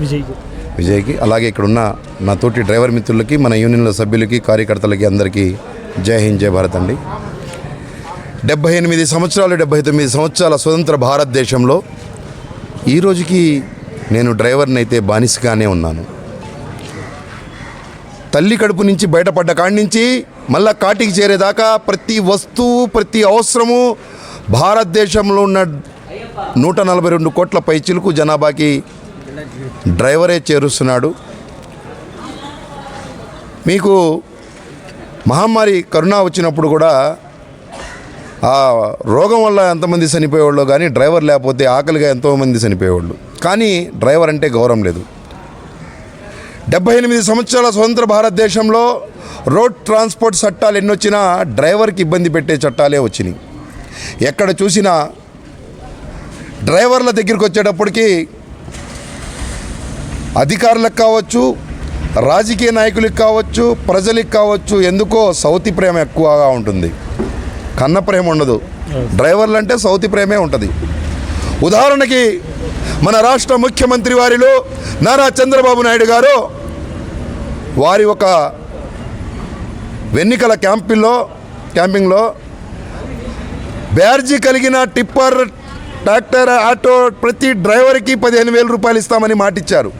విజయ్కి. విజయ్కి. అలాగే ఇక్కడున్న నా తోటి డ్రైవర్ మిత్రులకి మన యూనియన్ల సభ్యులకి కార్యకర్తలకి అందరికీ జై హింద్ జై భారత్ అండి. డెబ్బై ఎనిమిది సంవత్సరాలు డెబ్బై తొమ్మిది సంవత్సరాల స్వతంత్ర భారతదేశంలో ఈ రోజుకి నేను డ్రైవర్ని అయితే బానిసగానే ఉన్నాను. తల్లి కడుపు నుంచి బయటపడ్డ కాడి నుంచి మళ్ళా కాటికి చేరేదాకా ప్రతి వస్తువు ప్రతి అవసరము భారతదేశంలో ఉన్న నూట నలభై రెండు కోట్ల పైచిలకు జనాభాకి డ్రైవరే చేరుస్తున్నాడు. మీకు మహమ్మారి కరోనా వచ్చినప్పుడు కూడా ఆ రోగం వల్ల ఎంతమంది చనిపోయేవాళ్ళు కానీ డ్రైవర్ లేకపోతే ఆకలిగా ఎంతోమంది చనిపోయేవాళ్ళు. కానీ డ్రైవర్ అంటే గౌరవం లేదు. డెబ్బై ఎనిమిది సంవత్సరాల స్వతంత్ర భారతదేశంలో రోడ్ ట్రాన్స్పోర్ట్ చట్టాలు ఎన్ని వచ్చినా డ్రైవర్కి ఇబ్బంది పెట్టే చట్టాలే వచ్చినాయి. ఎక్కడ చూసినా డ్రైవర్ల దగ్గరికి వచ్చేటప్పటికి అధికారులకు కావచ్చు రాజకీయ నాయకులకు కావచ్చు ప్రజలకు కావచ్చు ఎందుకో సౌతి ప్రేమ ఎక్కువగా ఉంటుంది. కన్న ప్రేమ ఉండదు. డ్రైవర్లు అంటే సౌతి ప్రేమే ఉంటుంది. ఉదాహరణకి మన రాష్ట్ర ముఖ్యమంత్రి వారిలో నారా చంద్రబాబు నాయుడు గారు వారి ఒక వెన్నికల క్యాంపింగ్లో క్యాంపింగ్లో బ్యార్జీ కలిగిన టిప్పర్ ట్రాక్టర్ ఆటో ప్రతి డ్రైవర్కి పదిహేను వేల రూపాయలు ఇస్తామని మాటిచ్చారు.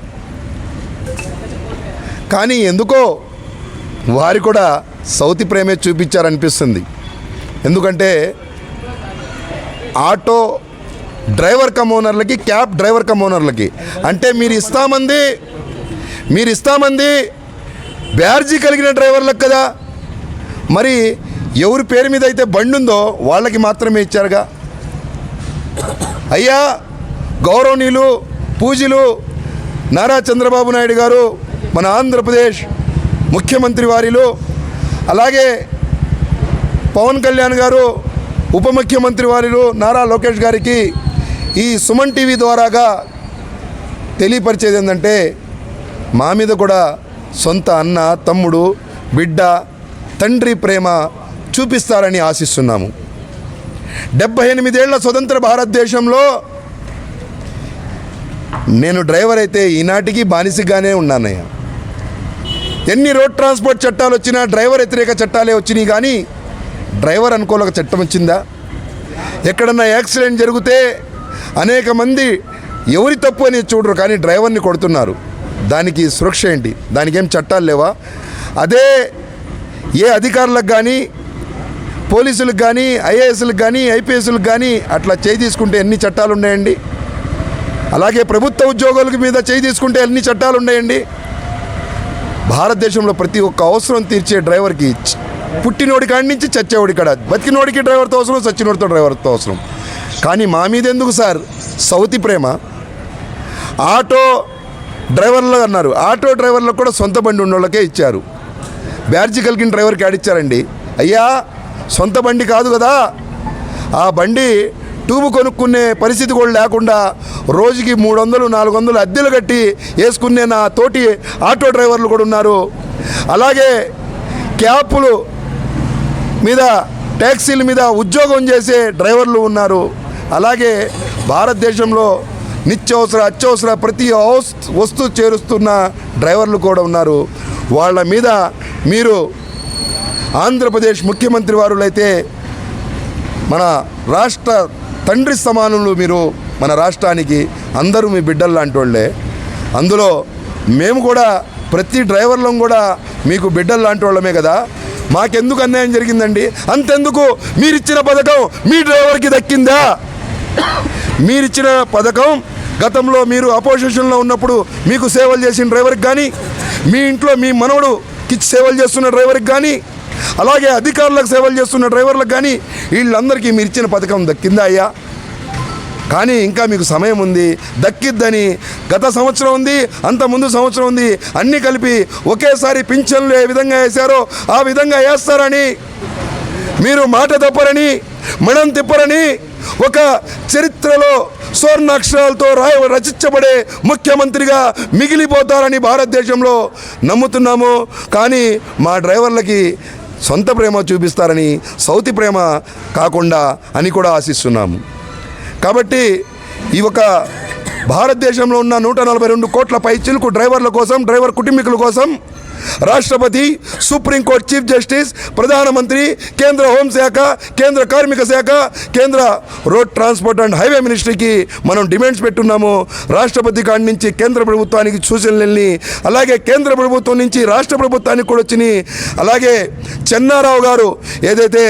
కానీ ఎందుకో వారు కూడా సౌతి ప్రేమే చూపించారనిపిస్తుంది. ఎందుకంటే ఆటో డ్రైవర్ కమ్ ఓనర్లకి క్యాబ్ డ్రైవర్ కమ్ ఓనర్లకి. అంటే మీరు ఇస్తామంది మీరు ఇస్తామంది బ్యార్జీ కలిగిన డ్రైవర్లకు కదా. మరి ఎవరి పేరు మీద అయితే బండి ఉందో వాళ్ళకి మాత్రమే ఇచ్చారుగా. అయ్యా గౌరవనీయులు పూజలు నారా చంద్రబాబు నాయుడు గారు మన ఆంధ్రప్రదేశ్ ముఖ్యమంత్రి వారిలో అలాగే పవన్ కళ్యాణ్ గారు ఉప ముఖ్యమంత్రి వారిలో నారా లోకేష్ గారికి ఈ సుమన్ టీవీ ద్వారాగా తెలియపరిచేది ఏంటంటే మా మీద కూడా సొంత అన్న తమ్ముడు బిడ్డ తండ్రి ప్రేమ చూపిస్తారని ఆశిస్తున్నాము. డెబ్బై ఎనిమిదేళ్ళ స్వతంత్ర భారతదేశంలో నేను డ్రైవర్ అయితే ఈనాటికి బానిసగానే ఉన్నానయ్యా. ఎన్ని రోడ్ ట్రాన్స్పోర్ట్ చట్టాలు వచ్చినా డ్రైవర్ వ్యతిరేక చట్టాలే వచ్చినాయి కానీ డ్రైవర్ అనుకోలేక చట్టం వచ్చిందా? ఎక్కడన్నా యాక్సిడెంట్ జరిగితే అనేక మంది ఎవరి తప్పు అని చూడరు కానీ డ్రైవర్ని కొడుతున్నారు. దానికి సురక్ష ఏంటి? దానికి ఏం చట్టాలు లేవా? అదే ఏ అధికారులకు కానీ పోలీసులకు కానీ ఐఏఎస్లకు కానీ ఐపీఎస్లకు కానీ అట్లా చేయి తీసుకుంటే ఎన్ని చట్టాలు ఉన్నాయండి? అలాగే ప్రభుత్వ ఉద్యోగుల మీద చేయి తీసుకుంటే అన్ని చట్టాలు ఉన్నాయండి? భారతదేశంలో ప్రతి ఒక్క అవసరం తీర్చే డ్రైవర్కి పుట్టినోడి కాడి నుంచి చచ్చేవాడి కాడ బతికినోడికి డ్రైవర్తో అవసరం చచ్చినోడితో డ్రైవర్తో అవసరం. కానీ మా మీద ఎందుకు సార్? సౌతి ప్రేమ. ఆటో డ్రైవర్లు అన్నారు. ఆటో డ్రైవర్లకు కూడా సొంత బండి ఉన్నోళ్ళకే ఇచ్చారు. బ్యార్జీ కలిగిన డ్రైవర్కి ఆడిచ్చారండి అయ్యా సొంత బండి కాదు కదా. ఆ బండి ట్యూబ్ కొనుక్కునే పరిస్థితి కూడా లేకుండా రోజుకి మూడు వందలు నాలుగు వందలు అద్దెలు కట్టి వేసుకునే నా తోటి ఆటో డ్రైవర్లు కూడా ఉన్నారు. అలాగే క్యాపులు మీద ట్యాక్సీల మీద ఉద్యోగం చేసే డ్రైవర్లు ఉన్నారు. అలాగే భారతదేశంలో నిత్యవసర అత్యవసర ప్రతి అవస్ వస్తువు చేరుస్తున్న డ్రైవర్లు కూడా ఉన్నారు. వాళ్ళ మీద మీరు ఆంధ్రప్రదేశ్ ముఖ్యమంత్రి వారులైతే మన రాష్ట్ర తండ్రి సమానంలో మీరు మన రాష్ట్రానికి అందరూ మీ బిడ్డలు లాంటి వాళ్ళే అందులో మేము కూడా ప్రతి డ్రైవర్లం కూడా మీకు బిడ్డలు లాంటి వాళ్ళమే కదా. మాకెందుకు అన్యాయం జరిగిందండి? అంతెందుకు? మీరిచ్చిన పథకం మీ డ్రైవర్కి దక్కిందా? మీరిచ్చిన పథకం గతంలో మీరు అపోజిషన్లో ఉన్నప్పుడు మీకు సేవలు చేసిన డ్రైవర్కి కానీ మీ ఇంట్లో మీ మనవడు కిచ్చి సేవలు చేస్తున్న డ్రైవర్కి కానీ అలాగే అధికారులకు సేవలు చేస్తున్న డ్రైవర్లకు కానీ వీళ్ళందరికీ మీరు ఇచ్చిన పథకం దక్కిందా అయ్యా? కానీ ఇంకా మీకు సమయం ఉంది. దక్కిద్దని గత సంవత్సరం ఉంది అంత ముందు సంవత్సరం ఉంది. అన్నీ కలిపి ఒకేసారి పింఛన్లు ఏ విధంగా వేశారో ఆ విధంగా వేస్తారని మీరు మాట తప్పరని మడం తిప్పరని ఒక చరిత్రలో స్వర్ణాక్షరాలతో రాయ రచించబడే ముఖ్యమంత్రిగా మిగిలిపోతారని భారతదేశంలో నమ్ముతున్నాము. కానీ మా డ్రైవర్లకి సొంత ప్రేమ చూపిస్తారని సౌతి ప్రేమ కాకుండా అని కూడా ఆశిస్తున్నాము. కాబట్టి ఈ ఒక భారతదేశంలో ఉన్న నూట నలభై రెండు కోట్ల పైచిలకు డ్రైవర్ల కోసం డ్రైవర్ కుటుంబీకుల కోసం రాష్ట్రపతి సుప్రీంకోర్టు చీఫ్ జస్టిస్ ప్రధానమంత్రి కేంద్ర హోంశాఖ కేంద్ర కార్మిక శాఖ కేంద్ర రోడ్ ట్రాన్స్పోర్ట్ అండ్ హైవే మినిస్ట్రీకి మనం డిమాండ్స్ పెట్టున్నాము. రాష్ట్రపతి కాడి నుంచి కేంద్ర ప్రభుత్వానికి సూచనలు వెళ్ళి అలాగే కేంద్ర ప్రభుత్వం నుంచి రాష్ట్ర ప్రభుత్వానికి కూడా వచ్చినాయి. అలాగే చెన్నారావు గారు ఏదైతే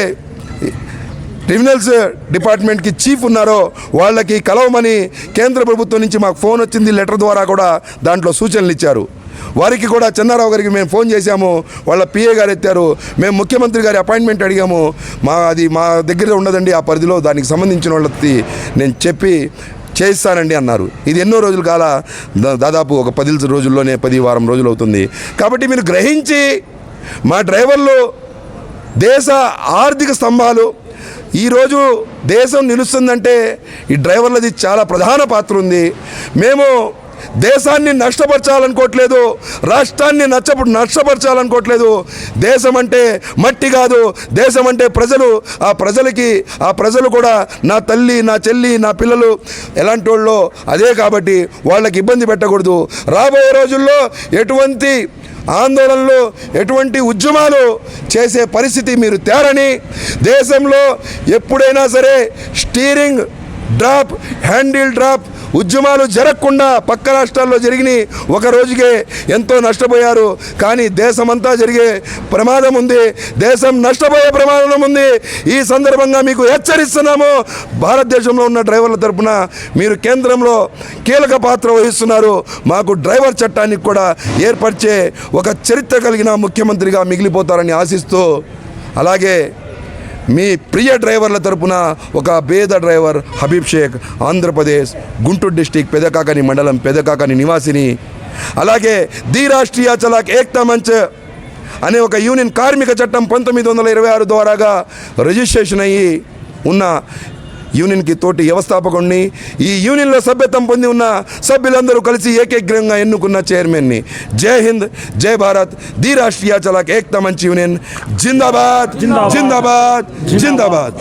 క్రిమినల్స్ డిపార్ట్మెంట్కి చీఫ్ ఉన్నారో వాళ్ళకి కలవమని కేంద్ర ప్రభుత్వం నుంచి మాకు ఫోన్ వచ్చింది లెటర్ ద్వారా కూడా దాంట్లో సూచనలు ఇచ్చారు. వారికి కూడా చెన్నారావు గారికి మేము ఫోన్ చేశాము. వాళ్ళ పిఏ గారు ఎత్తారు. మేము ముఖ్యమంత్రి గారి అపాయింట్మెంట్ అడిగాము. మా అది మా దగ్గర ఉండదండి ఆ పరిధిలో దానికి సంబంధించిన వాళ్ళకి నేను చెప్పి చేయిస్తానండి అన్నారు. ఇది ఎన్నో రోజులు కాల దాదాపు ఒక పది రోజుల్లోనే పది వారం రోజులు అవుతుంది. కాబట్టి మీరు గ్రహించి మా డ్రైవర్లు దేశ ఆర్థిక స్తంభాలు ఈరోజు దేశం నిలుస్తుందంటే ఈ డ్రైవర్లది చాలా ప్రధాన పాత్ర ఉంది. మేము దేశాన్ని నష్టపరచాలనుకోవట్లేదు రాష్ట్రాన్ని నచ్చ నష్టపరచాలనుకోవట్లేదు. దేశం అంటే మట్టి కాదు దేశం అంటే ప్రజలు. ఆ ప్రజలకి ఆ ప్రజలు కూడా నా తల్లి నా చెల్లి నా పిల్లలు ఎలాంటి వాళ్ళో అదే కాబట్టి వాళ్ళకి ఇబ్బంది పెట్టకూడదు. రాబోయే రోజుల్లో ఎటువంటి ఆందోళనలు ఎటువంటి ఉద్యమాలు చేసే పరిస్థితి మీరు తేరని దేశంలో ఎప్పుడైనా సరే స్టీరింగ్ డ్రాప్ హ్యాండిల్ డ్రాప్ ఉద్యమాలు జరగకుండా పక్క రాష్ట్రాల్లో జరిగినాయి ఒక రోజుకే ఎంతో నష్టపోయారు. కానీ దేశమంతా జరిగే ప్రమాదం ఉంది. దేశం నష్టపోయే ప్రమాదం ఉంది. ఈ సందర్భంగా మీకు హెచ్చరిస్తున్నాము. భారతదేశంలో ఉన్న డ్రైవర్ల తరపున మీరు కేంద్రంలో కీలక పాత్ర వహిస్తున్నారు. మాకు డ్రైవర్ చట్టానికి కూడా ఏర్పరిచే ఒక చరిత్ర కలిగిన ముఖ్యమంత్రిగా మిగిలిపోతారని ఆశిస్తూ అలాగే మీ ప్రియ డ్రైవర్ల తరపున ఒక పేద డ్రైవర్ హబీబ్ షేక్ ఆంధ్రప్రదేశ్ గుంటూరు డిస్టిక్ పెదకాకని మండలం పెదకాకని నివాసిని అలాగే ది రాష్ట్రీయ చలాక్ ఏక్తా మంచ్ అనే ఒక యూనియన్ కార్మిక చట్టం పంతొమ్మిది వందల ఇరవై ఆరు ద్వారాగా రిజిస్ట్రేషన్ అయ్యి ఉన్న యూనియన్కి తోటి వ్యవస్థాపకుడిని ఈ యూనియన్లో సభ్యత్వం పొంది ఉన్న సభ్యులందరూ కలిసి ఏకగ్రంగా ఎన్నుకున్న చైర్మన్ని. జై హింద్ జై భారత్ ది రాష్ట్రీయ చలాక్ ఏక్తా మంచ్ యూనియన్. జిందాబాద్ జిందాబాద్. జిందాబాద్.